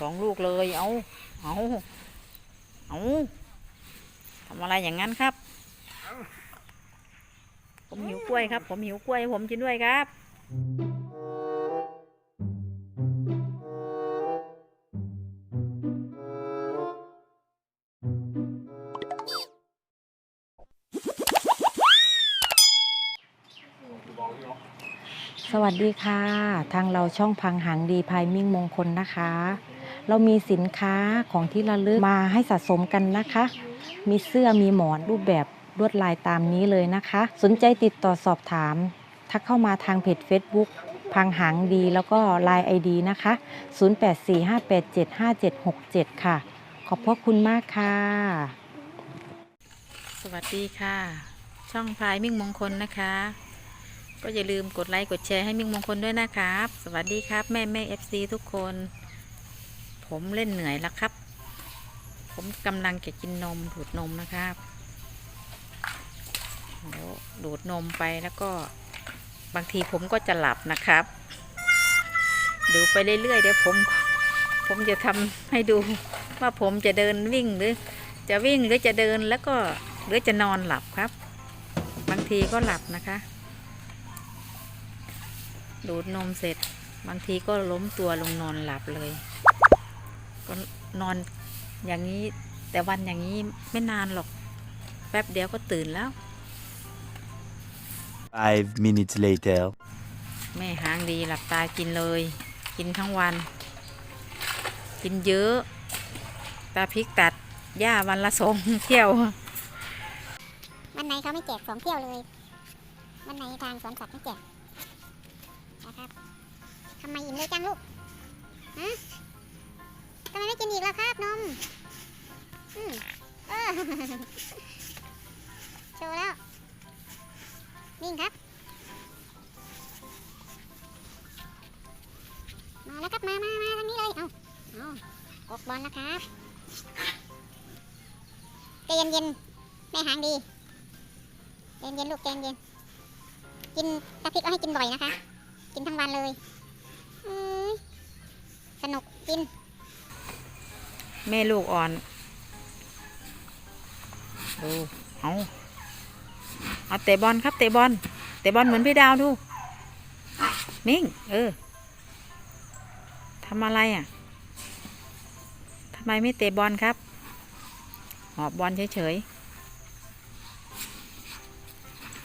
สองลูกเลย เอาเอาเอาทำอะไรอย่างนั้นครับ ผมหิวกล้วยครับ ผมหิวกล้วยผมกินด้วยครับสวัสดีค่ะ ทางเราช่องพังหางดีภายมิ่งมงคลนะคะ เรามีสินค้าของที่ระลึกมาให้สะสมกันนะคะ มีเสื้อมีหมอนรูปแบบลวดลายตามนี้เลยนะคะ สนใจติดต่อสอบถาม ทักเข้ามาทางเพจ Facebook พังหางดีแล้วก็ Line ID นะคะ 0845875767 ค่ะ ขอบพระคุณมากค่ะ สวัสดีค่ะ ช่องพายมิ่งมงคลนะคะ ก็อย่าลืมกดไลค์กดแชร์ให้มิ่งมงคลด้วยนะครับ สวัสดีครับ แม่แม่เอฟซีทุกคน ผมเล่นเหนื่อยแล้วครับ ผมกำลังจะกินนมดูดนมนะครับเดี๋ยวดูดนมไปแล้วก็บางทีผมก็จะหลับนะครับ ดูไปเรื่อยๆเดี๋ยวผม ผมจะทำให้ดูว่าผมจะเดินวิ่งหรือ จะวิ่งหรือจะเดินแล้วก็หรือจะนอนหลับครับ บางทีก็หลับนะคะ ดูดนมเสร็จ บางทีก็ล้มตัวลงนอนหลับเลย ก็นอนอย่างนี้ แต่วันอย่างนี้ไม่นานหรอก แป๊บเดียวก็ตื่นแล้ว Five minutes later. แม่หางดีหลับตากินเลย กินทั้งวัน กินเยอะ ตาพริกตัดหญ้าวันละสองเที่ยว วันไหนเขาไม่แจกสองเที่ยวเลย วันไหนทางสวนสัตว์ไม่แจกนะครับทำไมอิ่มเลยจังลูกฮะ ทำไมไม่กินอีกล่ะครับนมอืมเออโชว์แล้ว นิ่งครับ มาแล้วครับมามามาทางนี้เลย เอาเอากบอลนะครับใจเย็นๆแม่หางดีเย็นเย็นลูกเย็นเย็นกินตะพริกก็ให้กินบ่อยนะคะ กินทั้งวันเลยสนุกกิน แม่ลูกอ่อนดูเอาเอาเตะบอลครับเตะบอลเตะบอลเหมือนพี่ดาวดูนิ่งเออทำอะไรอะทำไมไม่เตะบอลครับ หอบบอลเฉยๆ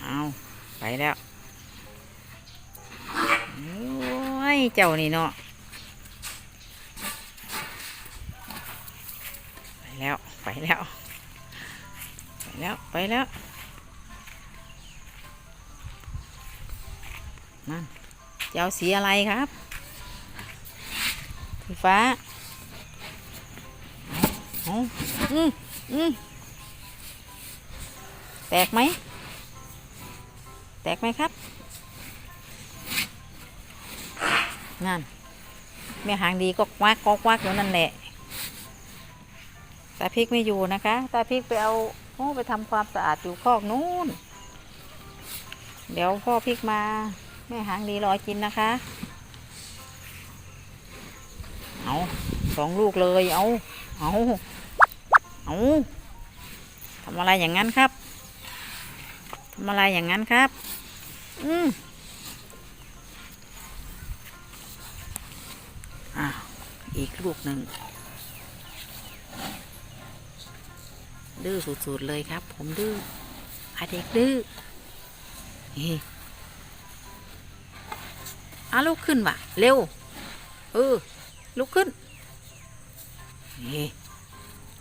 เอาไปแล้วโอ้ยเจ้านี่เนาะ ไป แล้ว ไปแล้ว ไปแล้ว ไปแล้ว นั่นจะเอาสีอะไรครับสีฟ้าเอาเอาอืมอืมแตกไหม แตกไหมครับ นั่น แม่หางดีก็ควักก็ควักอยู่นั่นแหละ ตาพริกไม่อยู่นะคะตาพริกไปเอาโอ้ไปทำความสะอาดอยู่คอกนู้น เดี๋ยวพ่อพริกมา แม่หางดีรอกินนะคะ เอาสองลูกเลยเอาเอาเอาทำอะไรอย่างนั้นครับทำอะไรอย่างนั้นครับ อืมอ้าวอีกลูกหนึ่ง ดื้อสุดๆเลยครับ ผมดื้ออาเด็กดื้อนี่อาลุกขึ้นว่ะ เร็ว เออ ลุกขึ้นนี่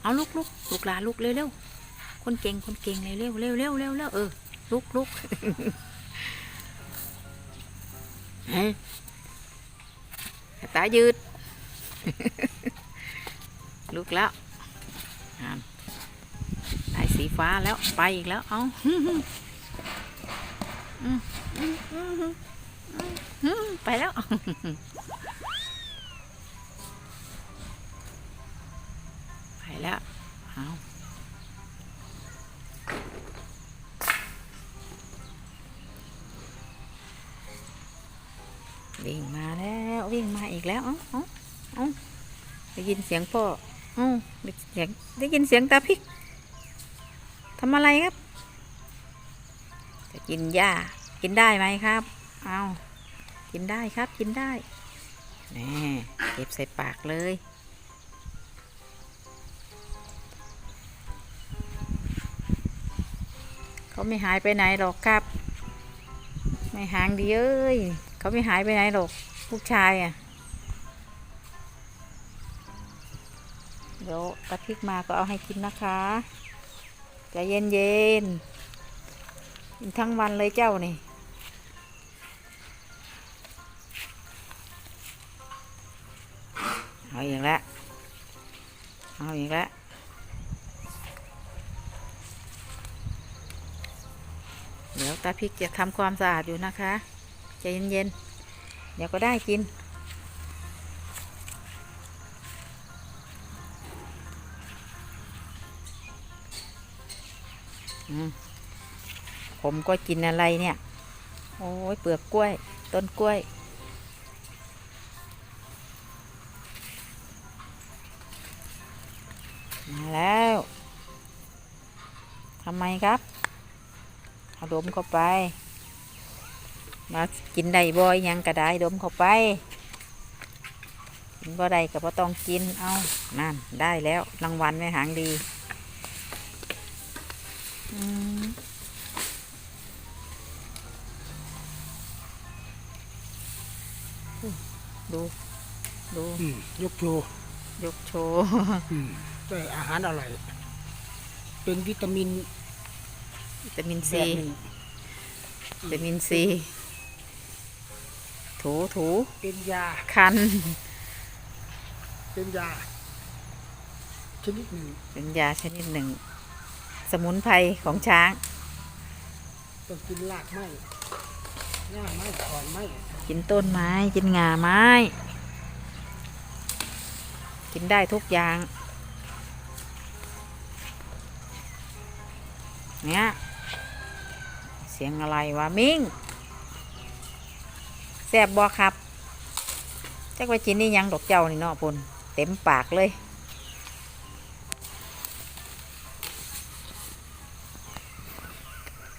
เอาลุกลุกลุกลาลุกเร็วเร็วๆคนเก่งคนเก่งเลยเร็วเร็วเร็วเร็วเร็วเออ ลุกลุกเฮ้ตายืด ลุกแล้วอ่า สีฟ้าแล้วไปอีกแล้ว เอาไปแล้ว ไปแล้ว เอาวิ่งมาแล้ววิ่งมาอีกแล้ว เอาเอาเอาได้ยินเสียงพ่อ เอ้าได้เสียงได้ยินเสียงตาพิก ทำอะไรครับ จะกินหญ้า กินได้ไหมครับ เอากินได้ครับ กินได้แน่เก็บใส่ปากเลย เขาไม่หายไปไหนหรอกครับ ไม่ห่างดีเอ้ย เขาไม่หายไปไหนหรอก ลูกชายอะ เดี๋ยวตะพริกมาก็เอาให้กินนะคะ ใจเย็นเย็นกินทั้งวันเลยเจ้านี่เอาอีกแล้วเอาอีกแล้วเดี๋ยวตาพริกจะทำความสะอาดอยู่นะคะใจเย็นๆเดี๋ยวก็ได้กิน ผมก็กินอะไรเนี่ย โอ้ยเปลือกกล้วย ต้นกล้วย มาแล้วทำไมครับเอาดมเข้าไป มากินได้บ่อยยังกระได้ดมเข้าไปกินบ่ได้ก็บ่ต้องกิน เอานั่นได้แล้วรางวัลไม่หางดี ดู ดูอืมยกโชว์ยกโชว์ อืมได้อาหารอร่อย เป็นวิตามินวิตามินแบซีบหนึ่งวิตามินซีถูถูเป็นยา คัน เป็นยา ชนิดหนึ่งเป็นยาชนิดหนึ่ง สมุนไพรของช้าง ต้องกินรากไม้หญ้าไม้อ่อนไม้ กินต้นไม้กินงาไม้ กินได้ทุกอย่าง เนี่ยเสียงอะไรวะมิงแซบบอครับจักว่าจินนี่ยังดอกเจ้านี่เนาะพนเต็มปากเลย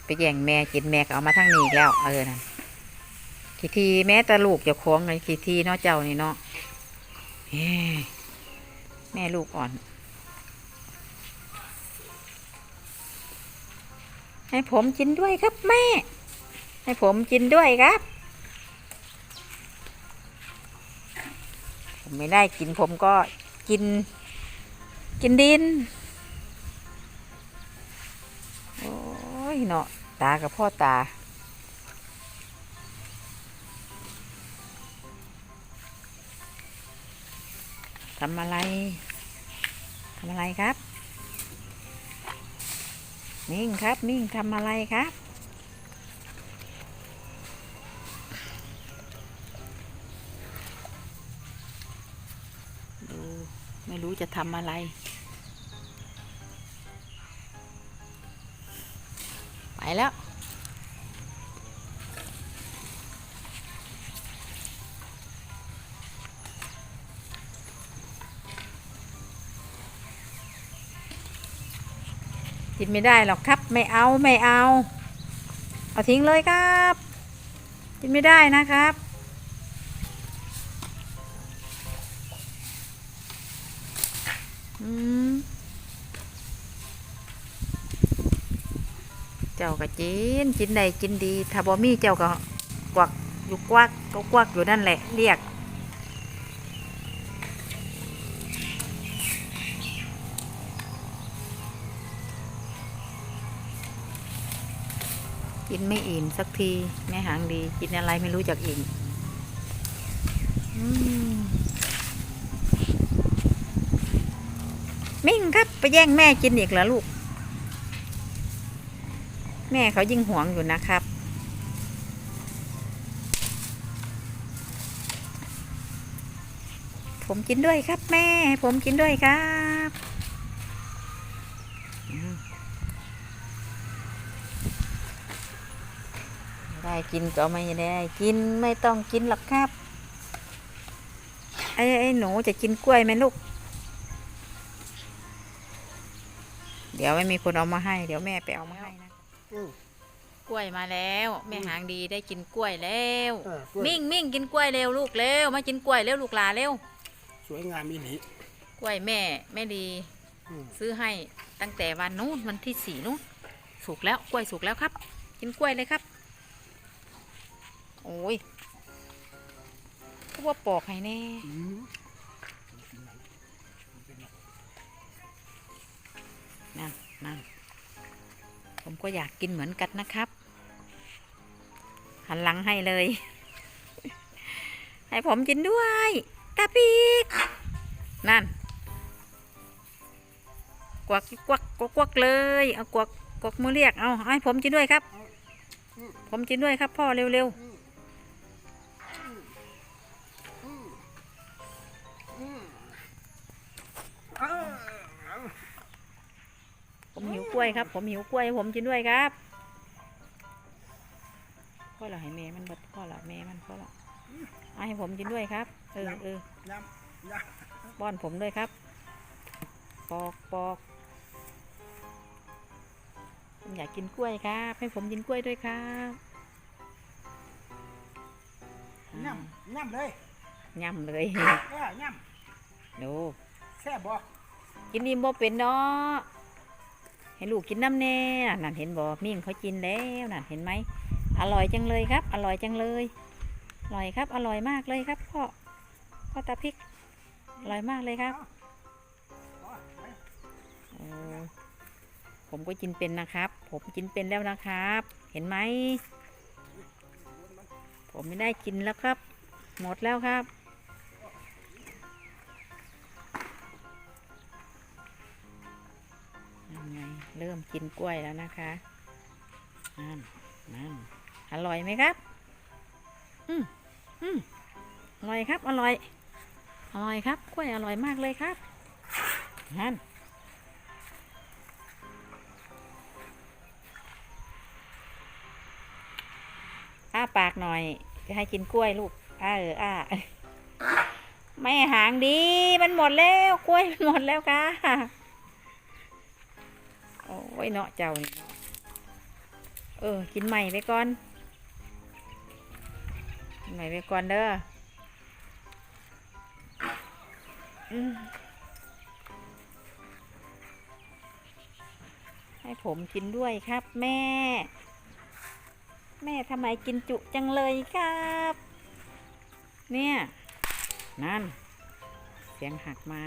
ไปแย่งแม่กินแม่ก็เอามาทั้งนี้แล้วเออนั่น ขีทีแม้แต่ลูกจะคล้องเลยขีทีเนาะเจ้านี่เนาะแม่ลูกอ่อน ให้ผมกินด้วยครับแม่ ให้ผมกินด้วยครับ ผมไม่ได้กินผมก็กิน กินดิน โอ้ยเนาะตากับพ่อตา ทำอะไรทำอะไรครับมิ่งครับมิ่งทำอะไรครับดูไม่รู้จะทำอะไร ไปแล้ว กินไม่ได้หรอกครับ ไม่เอาไม่เอา เอาทิ้งเลยครับ กินไม่ได้นะครับ อืม เจ้าก็กินกินได้กินดี ถ้าบ่มีเจ้าก็กวักอยู่กวักก็กวักอยู่นั่นแหละ เรียก กินไม่อิ่มสักทีแม่หางดี กินอะไรไม่รู้จักอิ่มมิ่งครับไปแย่งแม่กินอีกแล้วลูก แม่เขายิ่งห่วงอยู่นะครับ ผมกินด้วยครับแม่ ผมกินด้วยครับอืม ไม่ได้กินก็ไม่ได้กินไม่ต้องกินหรอกครับไอ้ไอ้หนูจะกินกล้วยไหมลูก เดี๋ยวไม่มีคนเอามาให้ เดี๋ยวแม่ไปเอามาให้นะอืมกล้วยมาแล้ว แม่หางดีได้กินกล้วยแล้ว เออกล้วย มิ่งมิ่งกินกล้วยเร็วลูกเร็วมากินกล้วยเร็วลูกหลาเร็วสวยงามอีหลี กล้วยแม่แม่ดี อืม ซื้อให้ตั้งแต่วันนู้นวันที่สี่นู้นสุกแล้วกล้วยสุกแล้วครับ กินกล้วยเลยครับ โอ้ยก็ว่าปอกให้แน่นั่นนั่นผมก็อยากกินเหมือนกันนะครับ หันหลังให้เลย ให้ผมกินด้วยตาปีกนั่น กวักกวักกวักกวักเลย เอากวักกวักมือเรียก เอาให้ผมกินด้วยครับ ผมกินด้วยครับพ่อเร็วๆ ผมหิวกล้วยครับ ผมหิวกล้วยให้ผมกินด้วยครับพ่อเราให้แม่มันบดพ่อเราแม่มันพ่อเราเอาให้ผมกินด้วยครับเออเออยำยป้อนผมด้วยครับ ปอกปอกผมอยากกินกล้วยครับ ให้ผมกินกล้วยด้วยครับำยำยำเลยย่ำเลยเออยำดูแซ่บบ่กินอิ่มบ่เป็นเนาะ ให้ลูกกินน้ำแน่นั่นเห็นบ่มิ่งเขากินแล้วนั่นเห็นไหมอร่อยจังเลยครับ อร่อยจังเลยอร่อยครับ อร่อยมากเลยครับพ่อพ่อตาพริกอร่อยมากเลยครับผมก็กินเป็นนะครับ ผมกินเป็นแล้วนะครับ เห็นไหมผมไม่ได้กินแล้วครับ หมดแล้วครับ เริ่มกินกล้วยแล้วนะคะนั่นนั่นอร่อยไหมครับ อืมอืมอร่อยครับ อร่อย อร่อยครับ กล้วยอร่อยมากเลยครับนั่นอ้าปากหน่อย จะให้กินกล้วยลูก อ้าเอออ้าไม่หางดี มันหมดแล้ว กล้วยมันหมดแล้วค่ะ อ้ยเนาะเจ้านี่เออ กินใหม่ไปก่อนใหม่ไปก่อนเด้อให้ผมกินด้วยครับ แม่ แม่ทำไมกินจุจังเลยครับ เนี่ย นั่น เสียงหักไม้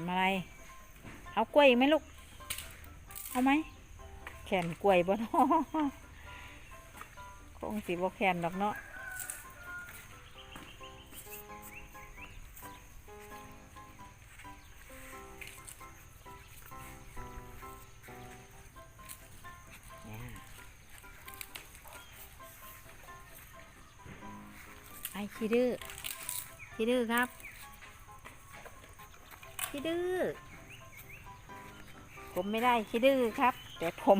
ทำอะไร เอากล้วยอีกไหมลูก เอาไหม แขนกล้วยบ่เนาะคงสิบ่แขนดอกเนาะไอ้ขี้ดื้อขี้ดื้อครับ ขี้ดื้อ ผมไม่ได้ขี้ดื้อครับ แต่ผม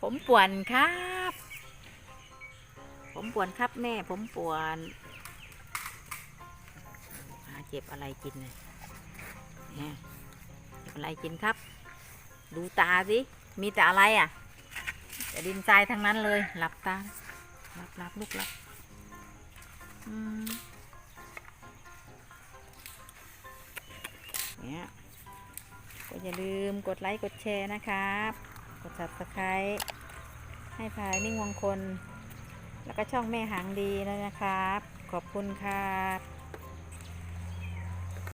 ผมป่วนครับ ผมป่วนครับแม่ ผมป่วนหาเจ็บอะไรกินเนี่ยเนี่ยเจ็บอะไรกินครับ ดูตาสิ มีแต่อะไรอะแต่ดินทรายทั้งนั้นเลย หลับตาหลับหลับลูกหลับอืม เนี้ยก็อย่าลืมกดไลค์กดแชร์นะครับ กด subscribe ให้พายนิ่งวงคน แล้วก็ช่องแม่หางดีเลยนะครับ ขอบคุณครับ